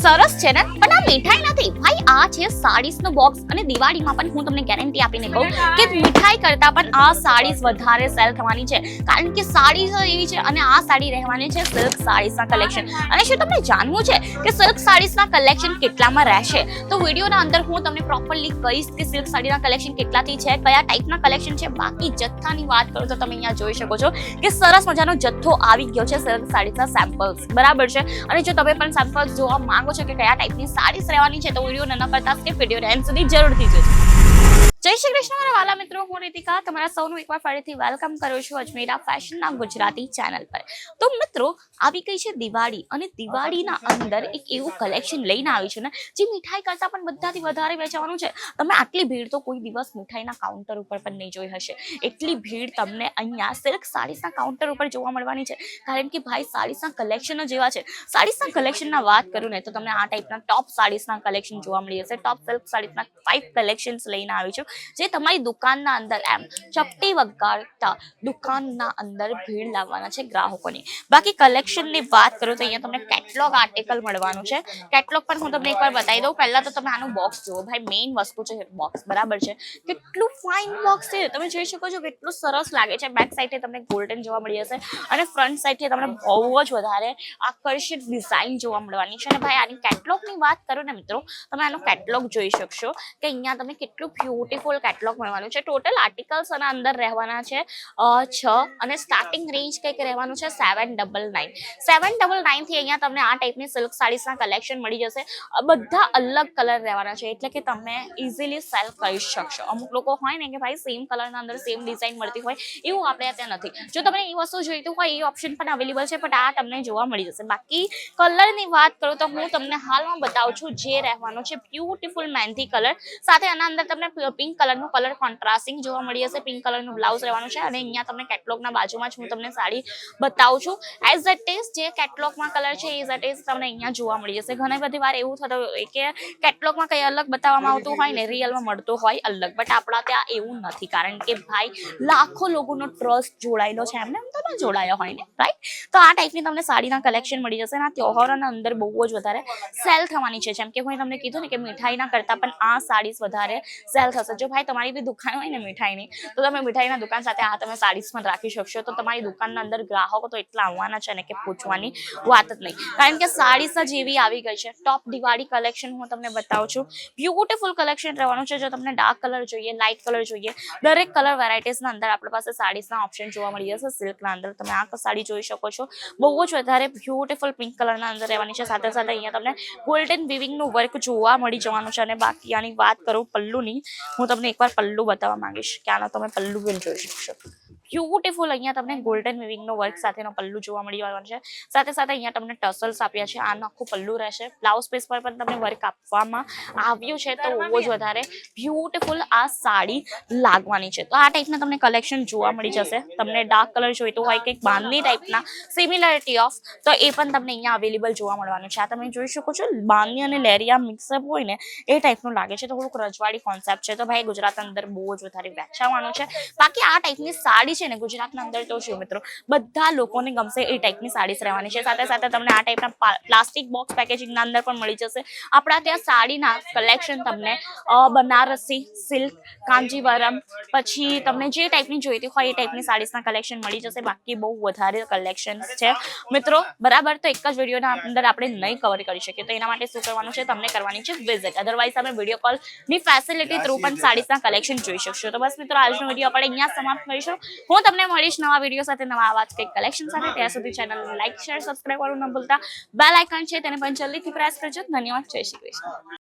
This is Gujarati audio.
સરસ છે ને? પણ આ મીઠાઈ નથી. ભાઈ આ છે સાડીસનું બોક્સ અને દિવાળીમાં પણ હું તમને ગેરંટી આપીને કહું કે મીઠાઈ કરતા પણ આ સાડીસ વધારે સેલ થવાની છે. કારણ કે સાડીઝ એવી છે અને આ સાડી રહેવાની છે સિલ્ક સાડીસના કલેક્શન અને શું તમને જાણવું છે કે સિલ્ક સાડીસના કલેક્શન કેટલામાં રહેશે? તો વિડીયોના અંદર હું તમને પ્રોપરલી કહીશ કે સિલ્ક સાડીના કલેક્શન કેટલાથી છે કયા ટાઈપના કલેક્શન છે. બાકી જથ્થાની વાત કરું તો તમે અહીંયા જોઈ શકો છો કે સરસ મજાનો જથ્થો આવી ગયો છે સિલ્ક સાડીસના સેમ્પલ્સ બરાબર છે? અને જો તમે પણ સેમ્પલ્સ જોવા માંગો છો કે કયા ટાઈપની સાડીસ રહેવાની છે તો વીડિયો ન કરતા સ્કીપ વીડિયો એન્ડ સુધી જરૂરથી જોજો. જય શ્રી કૃષ્ણ, મારા વાલા મિત્રો. હું રીતિકા, તમારા સૌનું એકવાર ફરીથી વેલકમ કરું છું અજમેરા ફેશનના ગુજરાતી ચેનલ પર. તો મિત્રો, આવી ગઈ છે દિવાળી અને દિવાળીના અંદર એક એવું કલેક્શન લઈને આવી છે ને, જે મીઠાઈ કરતાં પણ બધાથી વધારે વેચાવાનું છે. તમે આટલી ભીડ તો કોઈ દિવસ મીઠાઈના કાઉન્ટર ઉપર પણ નહીં જોઈ હશે. એટલી ભીડ તમને અહીંયા સિલ્ક સાડીસના કાઉન્ટર ઉપર જોવા મળવાની છે. કારણ કે ભાઈ સાડીસના કલેક્શન જ એવા છે. સાડીસના કલેક્શનના વાત કરું ને, તો તમને આ ટાઈપના ટોપ સાડીસના કલેક્શન જોવા મળી જશે ટોપ સિલ્ક સાડીસના ફાઇવ કલેક્શન્સ લઈને આવી છું. જે તમારી દુકાનના અંદર એમ ચપટી વગાડતા દુકાનના અંદર ભીડ લાવવાના છે ગ્રાહકોની. બાકી કલેક્શનની વાત કરું તો અહીંયા તમને કેટલોગ આર્ટિકલ મળવાનું છે. કેટલોગ પણ હું તમને એકવાર બતાવી દઉં. પહેલા તો તમે આનું બોક્સ જુઓ. ભાઈ મેઇન વસ્તુ છે બોક્સ બરાબર છે? કેટલું ફાઇન બોક્સ છે. તમે જોઈ શકો છો કેટલું સરસ લાગે છે. બેક સાઈડે તમને ગોલ્ડન જોવા મળી જશે અને ફ્રન્ટ સાઈડથી તમને બહુ જ વધારે આકર્ષિત ડિઝાઇન જોવા મળવાની છે. અને ભાઈ, આની કેટલોગની વાત કરું ને મિત્રો, તમે આનો કેટલોગ જોઈ શકશો કે અહીંયા તમે કેટલું બ્યુટીફુલ કેટલોગ મળવાનું છે. ટોટલ આર્ટિકલ્સ આના અંદર રહેવાના છે છ અને સ્ટાર્ટિંગ રેન્જ કંઈક રહેવાનું છે seven double nine seven double નાઇનથી અહીંયા તમને આ ટાઈપની સિલ્ક સાડીસના કલેક્શન મળી જશે. બધા અલગ કલર રહેવાના છે, એટલે કે તમે ઇઝીલી સેલ કરી શકશો. અમુક લોકો હોય ને કે ભાઈ સેમ કલરના અંદર સેમ ડિઝાઇન મળતી હોય, એવું આપણે ત્યાં નથી. જો તમને એ વસ્તુ જોઈતું હોય, એ ઓપ્શન પણ અવેલેબલ છે પણ આ તમને જોવા મળી જશે. બાકી કલરની વાત કરું તો હું તમને હાલમાં બતાવું છું જે રહેવાનો છે. બ્યુટીફુલ મહેંદી કલર સાથે આના અંદર તમને પિંક કલરનું કલર કોન્ટ્રાસ્ટિંગ જોવા મળી હશે. પિંક કલરનું બ્લાઉઝ રહેવાનું છે અને અહીંયા તમને કેટલોગના બાજુમાં જ હું તમને સાડી બતાવું છું. એઝ અ ટેસ્ટ જે કેટલોગમાં કલર છે એઝ અ ટેસ્ટ તમને અહીંયા જોવા મળી જશે. ઘણી બધી વાર એવું થતું હોય કે કેટલોગમાં કંઈ અલગ બતાવવામાં આવતું હોય ને રિયલમાં મળતું હોય અલગ. બટ આપણા ત્યાં એવું નથી. કારણ કે ભાઈ, લાખો લોકોનો ટ્રસ્ટ જોડાયેલો છે. એમને એમ તો ન જોડાયો હોય ને રાઈટ તો આ ટાઈપની તમને સાડીના કલેક્શન મળી જશે અને આ તહેવારોના અંદર બહુ જ વધારે સેલ થવાની છે. જેમ કે હું તમને કીધું ને કે મીઠાઈના કરતાં પણ આ સાડી વધારે સેલ થશે. જો ભાઈ તમારી બી દુકાન હોય ને મીઠાઈની, તો તમે મીઠાઈના દુકાન સાથે આ તમે સાડીસ પણ રાખી શકશો. તો તમારી દુકાનના અંદર ગ્રાહકો તો એટલા આવવાના છે ને કે પૂછવાની વાત જ નહીં. કારણ કે સાડીસ જ એવી આવી ગઈ છે. ટોપ દિવાળી કલેક્શન હું તમને બતાવું છું. બ્યુટીફુલ કલેક્શન રહેવાનું છે. જો તમને ડાર્ક કલર જોઈએ લાઇટ કલર જોઈએ, દરેક કલર વેરાયટીઝના અંદર આપણી પાસે સાડીસના ઓપ્શન જોવા મળી જશે. સિલ્કના અંદર તમે આ સાડી જોઈ શકો છો. બહુ જ વધારે બ્યુટીફુલ પિંક કલરના અંદર રહેવાની છે. સાથે સાથે અહીંયા તમને ગોલ્ડન વિવિંગનું વર્ક જોવા મળી જવાનું છે. અને બાકી આની વાત કરું પલ્લુની, હું તમને એકવાર પલ્લુ બતાવવા માંગીશ કે આનો તમે પલ્લુ પણ જોઈ શકશો. બ્યુટીફુલ અહીંયા તમને ગોલ્ડન વિવિંગનો વર્ક સાથેનો પલ્લુ જોવા મળી જવાનું છે. સાથે સાથે અહીંયા તમને ટસલ્સ આપ્યા છે. આનું આખું પલ્લુ રહેશે. બ્લાઉઝ પીસ પર પણ તમને વર્ક આપવામાં આવ્યું છે. તો બહુ જ વધારે બ્યુટીફુલ આ સાડી લાગવાની છે. તો આ ટાઈપના તમને કલેક્શન જોવા મળી જશે. તમને ડાર્ક કલર જોઈતું હોય કંઈક બાંધની ટાઈપના સિમિલરિટી ઓફ તો એ પણ તમને અહીંયા અવેલેબલ જોવા મળવાનું છે. આ તમે જોઈ શકો છો બાંધની અને લેરિયા મિક્સઅપ હોય ને એ ટાઈપનું લાગે છે. તો થોડુંક રજવાડી કોન્સેપ્ટ છે. તો ભાઈ ગુજરાત અંદર બહુ જ વધારે વેચાવાનું છે. બાકી આ ટાઈપની સાડી છે ને ગુજરાતના અંદર તો શું મિત્રો બધા લોકોને ગમશે એ ટાઈપની સાડીસ રહેવાની છે. સાથે સાથે તમને આ ટાઈપના પ્લાસ્ટિક બોક્સ પેકેજિંગના અંદર પણ મળી જશે. આપણા ત્યાં સાડીના કલેક્શન તમને બનારસી સિલ્ક કાંજીવરમ પછી તમને જે ટાઈપની જોઈતી હોય એ ટાઈપની સાડીસના કલેક્શન મળી જશે. બાકી બહુ વધારે કલેક્શન છે. મિત્રો બરાબર તો એક જ વિડીયોના અંદર આપણે નહીં કવર કરી શકીએ. તો એના માટે શું કરવાનું છે? તમને કરવાની છે વિઝિટ અધરવાઇઝ તમે વીડિયો કોલની ફેસિલિટી થ્રુ પણ સાડીસના કલેક્શન જોઈ શકશો. તો બસ મિત્રો આજનો વીડિયો આપણે અહીંયા સમાપ્ત કરીશું. હું તમને મળીશ નવા વીડિયો સાથે નવા આવા જ કંઈક કલેક્શન સાથે. ત્યાં સુધી ચેનલ લાઈક શેર સબસ્ક્રાઈબ કરવાનું ન ભૂલતા. બેલ આઇકન છે તેને પણ જલ્દીથી પ્રેસ કરજો. ધન્યવાદ. જય શ્રી કૃષ્ણ.